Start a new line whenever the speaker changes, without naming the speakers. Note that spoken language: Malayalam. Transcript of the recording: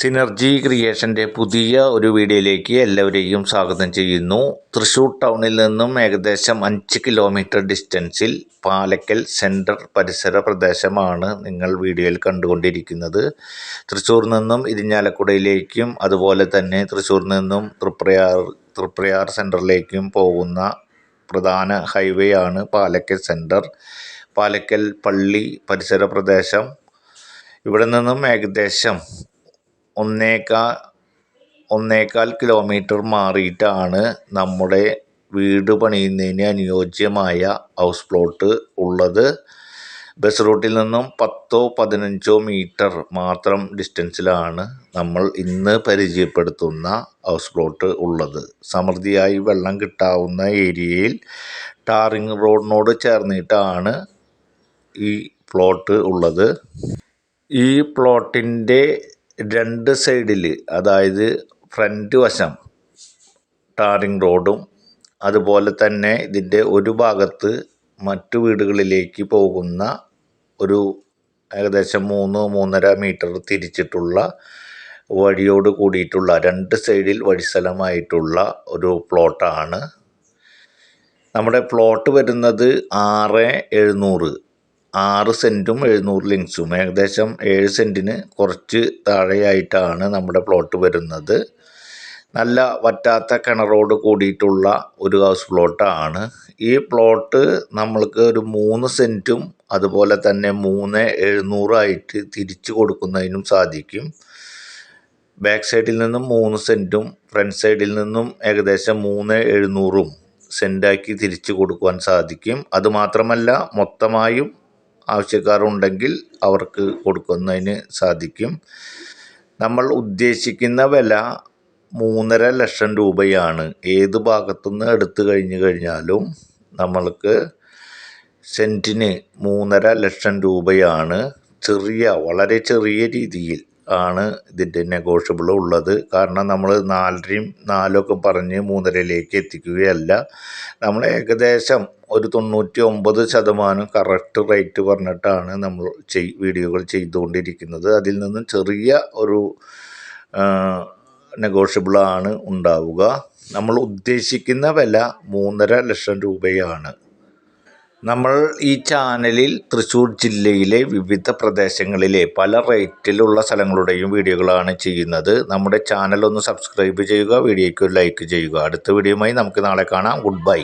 സിനർജി ക്രിയേഷന്റെ പുതിയ ഒരു വീഡിയോയിലേക്ക് എല്ലാവരെയും സ്വാഗതം ചെയ്യുന്നു. തൃശ്ശൂർ ടൗണിൽ നിന്നും ഏകദേശം അഞ്ച് കിലോമീറ്റർ ഡിസ്റ്റൻസിൽ പാലക്കൽ സെന്റർ പരിസര പ്രദേശമാണ് നിങ്ങൾ വീഡിയോയിൽ കണ്ടുകൊണ്ടിരിക്കുന്നത്. തൃശ്ശൂർ നിന്നും ഇരിഞ്ഞാലക്കുടയിലേക്കും അതുപോലെ തന്നെ തൃശ്ശൂർ നിന്നും തൃപ്രയാർ തൃപ്രയാർ സെന്ററിലേക്കും പോകുന്ന പ്രധാന ഹൈവേ ആണ് പാലക്കൽ സെന്റർ പാലക്കൽ പള്ളി പരിസര പ്രദേശം. ഇവിടെ നിന്നും ഏകദേശം ഒന്നേകാ ഒന്നേകാൽ കിലോമീറ്റർ മാറിയിട്ടാണ് നമ്മുടെ വീട് പണിയുന്നതിന് അനുയോജ്യമായ ഹൗസ് പ്ലോട്ട് ഉള്ളത്. ബസ് റൂട്ടിൽ നിന്നും പത്തോ പതിനഞ്ചോ മീറ്റർ മാത്രം ഡിസ്റ്റൻസിലാണ് നമ്മൾ ഇന്ന് പരിചയപ്പെടുത്തുന്ന ഹൗസ് പ്ലോട്ട് ഉള്ളത്. സമൃദ്ധിയായി വെള്ളം കിട്ടാവുന്ന ഏരിയയിൽ ടാറിങ് റോഡിനോട് ചേർന്നിട്ടാണ് ഈ പ്ലോട്ട് ഉള്ളത്. ഈ പ്ലോട്ടിന്റെ രണ്ട് സൈഡിൽ അതായത് ഫ്രണ്ട് വശം ടാറിങ് റോഡും അതുപോലെ തന്നെ ഇതിന്റെ ഒരു ഭാഗത്ത് മറ്റു വീടുകളിലേക്ക് പോകുന്ന ഒരു ഏകദേശം മൂന്ന് മൂന്നര മീറ്റർ തിരിച്ചിട്ടുള്ള വഴിയോട് കൂടിയിട്ടുള്ള രണ്ട് സൈഡിൽ വഴിസ്ഥലമായിട്ടുള്ള ഒരു പ്ലോട്ടാണ്. നമ്മുടെ പ്ലോട്ട് വരുന്നത് ആറ് എഴുന്നൂറ്. ആറ് സെന്റും എഴുന്നൂറ് ലിങ്സും ഏകദേശം ഏഴ് സെന്റിന് കുറച്ച് താഴെയായിട്ടാണ് നമ്മുടെ പ്ലോട്ട് വരുന്നത്. നല്ല വറ്റാത്ത കിണറോട് കൂടിയിട്ടുള്ള ഒരു ഹൗസ് പ്ലോട്ടാണ്. ഈ പ്ലോട്ട് നമ്മൾക്ക് ഒരു മൂന്ന് സെന്റും അതുപോലെ തന്നെ മൂന്ന് എഴുന്നൂറായിട്ട് തിരിച്ചു കൊടുക്കുന്നതിനും സാധിക്കും. ബാക്ക് സൈഡിൽ നിന്നും മൂന്ന് സെന്റും ഫ്രണ്ട് സൈഡിൽ നിന്നും ഏകദേശം മൂന്ന് എഴുന്നൂറും സെന്റാക്കി തിരിച്ചു കൊടുക്കുവാൻ സാധിക്കും. അതുമാത്രമല്ല മൊത്തമായും ആവശ്യക്കാരുണ്ടെങ്കിൽ അവർക്ക് കൊടുക്കുന്നതിന് സാധിക്കും. നമ്മൾ ഉദ്ദേശിക്കുന്ന വില മൂന്നര ലക്ഷം രൂപയാണ്. ഏത് ഭാഗത്തുനിന്ന് എടുത്തു കഴിഞ്ഞു കഴിഞ്ഞാലും നമ്മൾക്ക് സെന്റിന് മൂന്നര ലക്ഷം രൂപയാണ് ചെറിയ വളരെ ചെറിയ രീതിയിൽ ആണ് ഇതിന്റെ നെഗോഷ്യബിൾ ഉള്ളത്. കാരണം നമ്മൾ നാലരയും നാലൊക്കെ പറഞ്ഞ് മൂന്നരയിലേക്ക് എത്തിക്കുകയല്ല. നമ്മൾ ഏകദേശം ഒരു തൊണ്ണൂറ്റി ഒമ്പത് ശതമാനം കറക്റ്റ് റേറ്റ് പറഞ്ഞിട്ടാണ് നമ്മൾ ചെയ് വീഡിയോകൾ ചെയ്തുകൊണ്ടിരിക്കുന്നത്. അതിൽ നിന്നും ചെറിയ ഒരു നെഗോഷ്യബിളാണ് ഉണ്ടാവുക. നമ്മൾ ഉദ്ദേശിക്കുന്ന വില മൂന്നര ലക്ഷം രൂപയാണ്. നമ്മൾ ഈ ചാനലിൽ തൃശ്ശൂർ ജില്ലയിലെ വിവിധ പ്രദേശങ്ങളിലെ പല റേറ്റിലുള്ള സ്ഥലങ്ങളുടെയും വീഡിയോകളാണ് ചെയ്യുന്നത്. നമ്മുടെ ചാനൽ ഒന്ന് സബ്സ്ക്രൈബ് ചെയ്യുക വീഡിയോയ്ക്ക് ഒരു ലൈക്ക് ചെയ്യുക. അടുത്ത വീഡിയോയുമായി നമുക്ക് നാളെ കാണാം. Good bye